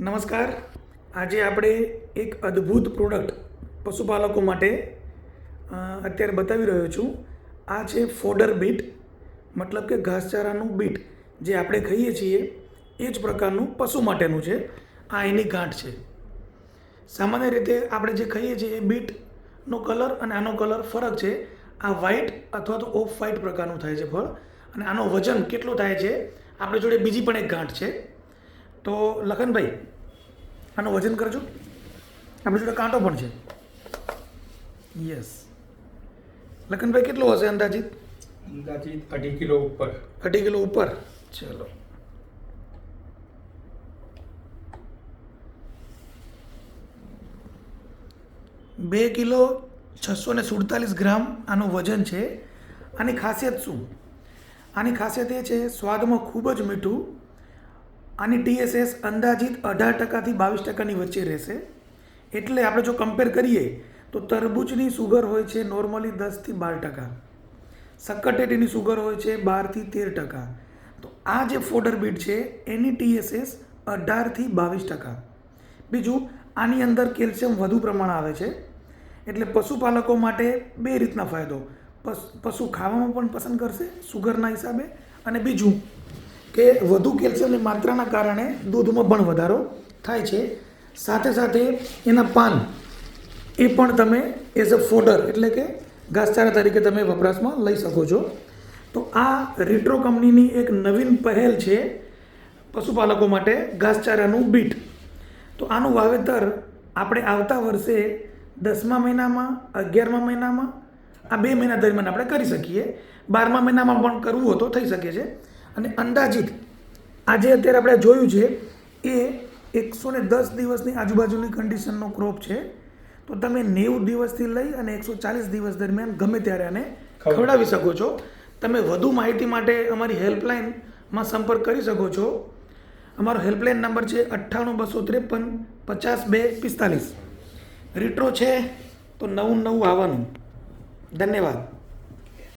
નમસ્કાર. આજે આપણે એક અદ્ભુત પ્રોડક્ટ પશુપાલકો માટે અત્યારે બતાવી રહ્યો છું. આ છે ફોડર બીટ, મતલબ કે ઘાસચારાનું બીટ, જે આપણે ખાઈએ છીએ એ જ પ્રકારનું પશુ માટેનું છે. આ એની ગાંઠ છે. સામાન્ય રીતે આપણે જે ખાઈએ છીએ એ બીટનો કલર અને આનો કલર ફરક છે. આ વ્હાઇટ અથવા તો ઓફ વ્હાઇટ પ્રકારનું થાય છે ફળ. અને આનો વજન કેટલું થાય છે? આપણી જોડે બીજી પણ એક ગાંઠ છે. તો લખનભાઈ આનું વજન કરજો. આપણી જોડે કાંટો પણ છે. યસ લખનભાઈ કેટલો હશે અંદાજિત? અંદાજિત અઢી કિલો ઉપર. અઢી કિલો ઉપર? ચલો. બે કિલો છસો ને સુડતાલીસ ગ્રામ આનું વજન છે. આની ખાસિયત શું? આની ખાસિયત એ છે સ્વાદમાં ખૂબ જ મીઠું આની ટીએસએસ અંદાજિત અઢાર ટકાથી બાવીસ ટકાની વચ્ચે રહેશે. એટલે આપણે જો કમ્પેર કરીએ, તો તરબૂચની સુગર હોય છે નોર્મલી દસથી બાર ટકા. સક્કરટેટીની સુગર હોય છે બારથી તેર ટકા. તો આ જે ફોડર બીટ છે, એની ટીએસએસ અઢારથી બાવીસ ટકા. બીજું, આની અંદર કેલ્શિયમ વધુ પ્રમાણ આવે છે. એટલે પશુપાલકો માટે બે રીતના ફાયદો. પશુ ખાવામાં પણ પસંદ કરશે સુગરના હિસાબે. અને બીજું કે વધુ કેલ્શિયમની માત્રાના કારણે દૂધમાં પણ વધારો થાય છે. સાથે સાથે એના પાન એ પણ તમે એઝ અ ફોડર એટલે કે ઘાસચારા તરીકે તમે વપરાશમાં લઈ શકો છો. તો આ રિટ્રો કંપનીની એક નવીન પહેલ છે પશુપાલકો માટે ઘાસચારાનું બીટ. તો આનું વાવેતર આપણે આવતા વર્ષે દસમા મહિનામાં, અગિયારમા મહિનામાં, આ બે મહિના દરમિયાન આપણે કરી શકીએ. બારમા મહિનામાં પણ કરવું હોય તો થઈ શકે છે. અને અંદાજિત આજે અત્યારે આપણે જોયું છે એ એકસો ને દસ દિવસની આજુબાજુની કન્ડિશનનો ક્રોપ છે. તો તમે નેવું દિવસથી લઈ અને એકસો ચાલીસ દિવસ દરમિયાન ગમે ત્યારે આને ખવડાવી શકો છો. તમે વધુ માહિતી માટે અમારી હેલ્પલાઇનમાં સંપર્ક કરી શકો છો. અમારો હેલ્પલાઇન નંબર છે અઠ્ઠાણું બસો ત્રેપન પચાસ બે પિસ્તાલીસ. રિટ્રો છે તો નવું નવું આવવાનું. ધન્યવાદ.